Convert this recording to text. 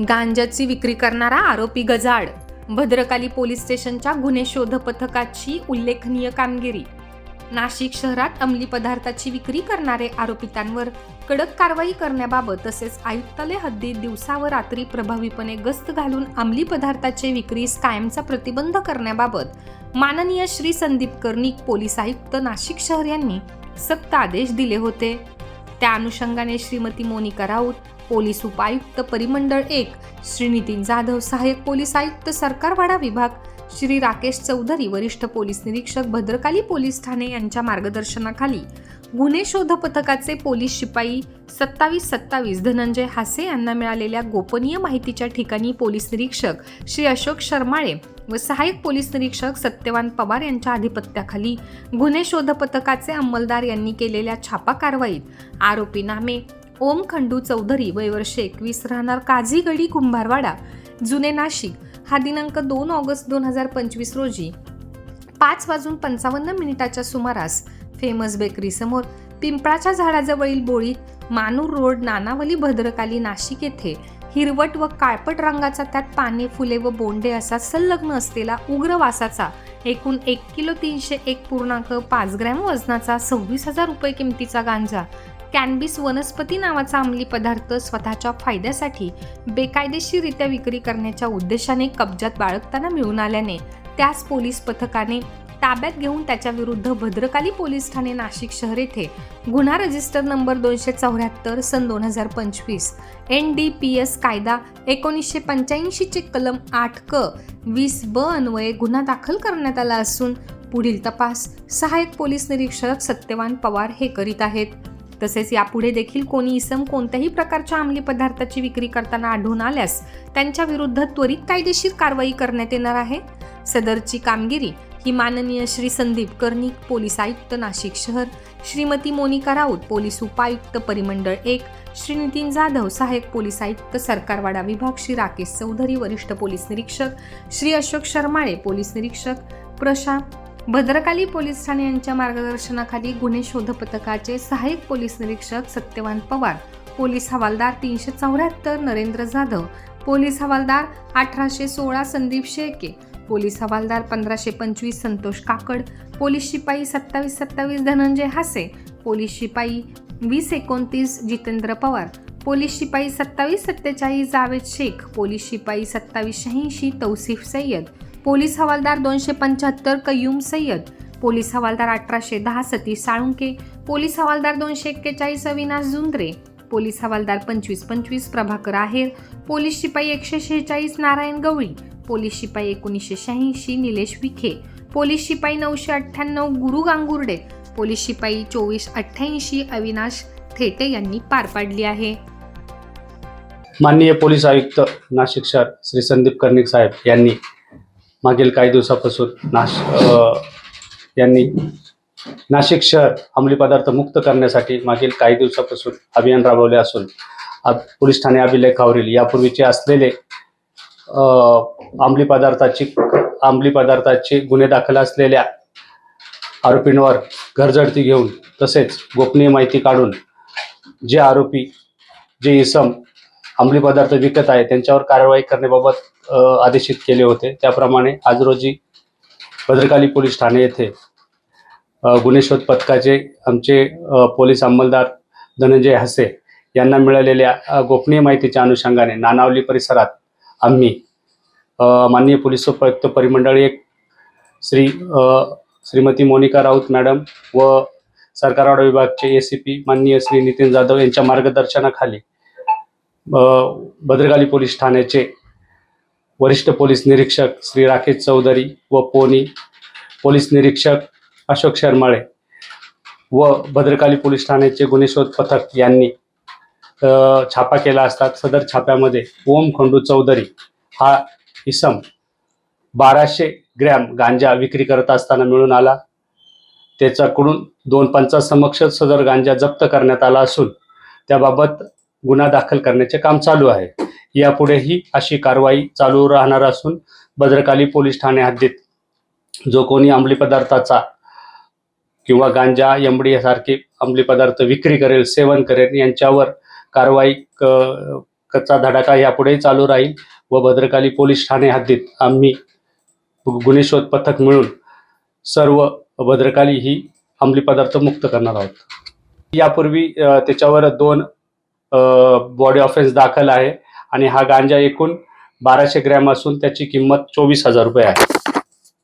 गांजाची विक्री करणारा आरोपी गजाड भद्रकाली पोलीस स्टेशनच्या गुन्हे शोध पथकाची उल्लेखनीय कामगिरी. नाशिक शहरात अंमली पदार्थाची विक्री करणारे आरोपितांवर कडक कारवाई करण्याबाबत तसेच आयुक्तालय हद्दीत दिवसा व रात्री प्रभावीपणे गस्त घालून अंमली पदार्थाचे विक्रीस कायमचा प्रतिबंध करण्याबाबत माननीय श्री संदीप कर्णिक पोलीस आयुक्त नाशिक शहर यांनी सक्त आदेश दिले होते. त्या अनुषंगाने श्रीमती मोनिका राऊत पोलीस उपायुक्त परिमंडळ एक श्री नितीन जाधव सहाय्यक पोलीस आयुक्त सरकारवाडा विभाग श्री राकेश चौधरी वरिष्ठ पोलीस निरीक्षक भद्रकाली पोलीस ठाणे यांच्या मार्गदर्शनाखाली गुन्हे शोध पथकाचे पोलीस शिपाई सत्तावीस सत्तावीस धनंजय हासे यांना मिळालेल्या गोपनीय माहितीच्या ठिकाणी पोलीस निरीक्षक श्री अशोक शर्माळे व सहाय्यक पोलीस निरीक्षक सत्यवान पवार यांच्या अधिपत्याखाली गुन्हे शोध पथकाचे अंमलदार यांनी केलेल्या छापा कारवाईत आरोपी नामे ओम खंडू चौधरी वय वर्ष एकवीस राहणार काझीगडी कुंभारवाडा जुने नाशिक. हा दिनांक दोन ऑगस्ट दोन हजार पंचवीस रोजी पाच वाजून पंचावन्न मिनिटाच्या सुमारास फेमस बेकरीसमोर पिंपळाच्या झाडाजवळील बोळीत मानूर रोड नानावली भद्रकाली नाशिक येथे हिरवट व काळपट रंगाचा त्यात पाने फुले व बोंडे असा संलग्न असलेला उग्र वासाचा एकूण एक किलो तीनशे एक पूर्णांक पाच ग्रॅम वजनाचा सव्वीस हजार रुपये किमतीचा गांजा कॅनबिस वनस्पती नावाचा अंमली पदार्थ स्वतःच्या फायद्यासाठी बेकायदेशीररित्या विक्री करण्याच्या उद्देशाने कब्जात बाळगताना मिळून आल्याने त्यास पोलीस पथकाने ताब्यात घेऊन त्याच्या विरुद्ध भद्रकाली पोलीस ठाणे नाशिक शहर येथे गुन्हा रजिस्टर नंबर दोनशे चौऱ्याहत्तर सन दोन हजार पंचवीस एन डी पी एस कायदा एकोणीसशे पंच्याऐंशीचे कलम आठ क वीस ब अन्वये गुन्हा दाखल करण्यात आला असून पुढील तपास सहाय्यक पोलीस निरीक्षक सत्यवान पवार हे करीत आहेत. तसेच यापुढे देखील कोणी इसम कोणत्याही प्रकारच्या अंमली पदार्थाची विक्री करताना आढळून आल्यास त्यांच्या विरुद्ध त्वरित कायदेशीर कारवाई करण्यात येणार आहे. सदरची कामगिरी ही माननीय श्री संदीप कर्णिक पोलीस आयुक्त नाशिक शहर श्रीमती मोनिका राऊत पोलीस उपायुक्त परिमंडळ एक श्री नितीन जाधव सहाय्यक पोलीस आयुक्त सरकारवाडा विभाग श्री राकेश चौधरी वरिष्ठ पोलीस निरीक्षक श्री अशोक शर्माळे पोलीस निरीक्षक प्रशांत भद्रकाली पोलीस ठाणे यांच्या मार्गदर्शनाखाली गुन्हे शोध पथकाचे सहाय्यक पोलीस निरीक्षक सत्यवान पवार पोलीस हवालदार तीनशे चौऱ्याहत्तर नरेंद्र जाधव पोलीस हवालदार अठराशे सोळा संदीप शेळके पोलीस हवालदार पंधराशे पंचवीस संतोष काकड पोलीस शिपाई सत्तावीस सत्तावीस धनंजय हासे पोलीस शिपाई वीस एकोणतीस जितेंद्र पवार पोलीस शिपाई सत्तावीस सत्तेचाळीस जावेद शेख पोलीस शिपाई सत्तावीस शहाऐंशी तौसिफ सय्यद पोलीस हवालदार दोनशे पंच्याहत्तर कयूम सय्यद पोलीस हवालदार अठराशे दहा सतीश साळुंके पोलीस हवालदार दोनशे एक्केचाळीस अविनाश जुंद्रे पोलीस हवालदार पंचवीस पंचवीस प्रभाकर आहेर पोलीस शिपाई एकशे शेहेचाळीस नारायण गवळी पोलीस शिपाई एकोणीसशे शहाऐंशी निलेश विखे पोलीस शिपाई नऊशे अठ्ठ्याण्णव गुरु गांगुर्डे पोलीस शिपाई चोवीस अठ्ठ्याऐंशी अविनाश थेटे यांनी पार पाडली आहे. माननीय पोलीस आयुक्त नाशिक शहर श्री संदीप कर्णिक साहेब यांनी मागील काही दिवसापासून नाश यांनी नाशिक शहर अंमली पदार्थ मुक्त करण्यासाठी मागील काही दिवसापासून अभियान राबवले असून पोलीस ठाणे अभिलेखावरील यापूर्वीचे असलेले अंमली पदार्थाची अंमली पदार्थाचे गुन्हे दाखल असलेल्या आरोपींवर घरझडती घेऊन तसेच गोपनीय माहिती काढून जे आरोपी जे इसम अंमली पदार्थ विकत आहे त्यांच्यावर कारवाई करण्याबाबत आदेशित केले होते. त्याप्रमाणे आज रोजी भद्रकाली पोलीस ठाणे येथे अ, गुन्हे शोध पथकाचे आमचे पोलीस अंमलदार धनंजय हसे यांना मिळालेल्या गोपनीय माहितीच्या अनुषंगाने नानावली परिसरात आम्ही माननीय पोलीस उपायुक्त परिमंडळ एक श्री श्रीमती मोनिका राऊत मॅडम व सरकारवाडा विभागचे ए सी पी माननीय श्री नितीन जाधव यांच्या मार्गदर्शनाखाली भद्रकाली पोलीस ठाण्याचे वरिष्ठ पोलीस निरीक्षक श्री राकेश चौधरी व पोनी पोलीस निरीक्षक अशोक शर्माळे व भद्रकाली पोलीस ठाण्याचे गुन्हेशोध पथक यांनी छापा केला असतात. सदर छाप्यामध्ये ओम खंडू चौधरी हा इसम बाराशे ग्रॅम गांजा विक्री करत असताना मिळून आला. त्याच्याकडून दोन पंचासमक्ष सदर गांजा जप्त करण्यात आला असून त्याबाबत गुन्हा दाखल करण्याचे काम चालू आहे. यापुढेही अशी कारवाई चालू राहणार असून भद्रकाली पोलीस ठाणे हद्दीत जो कोणी अंमली पदार्थाचा किंवा गांजा यमडी यासारखे अंमली पदार्थ विक्री करेल सेवन करेल यांच्यावर कारवाई क कच्चा धडाका यापुढेही चालू राहील व भद्रकाली पोलीस ठाणे हद्दीत आम्ही गुन्हे शोध पथक मिळून सर्व भद्रकाली ही अंमली पदार्थ मुक्त करणार आहोत. यापूर्वी त्याच्यावर दोन बॉडी ऑफेन्स दाखल आहे. आणि हा गांजा एकूण बाराशे ग्रॅम असून त्याची किंमत चोवीस हजार रुपये आहे.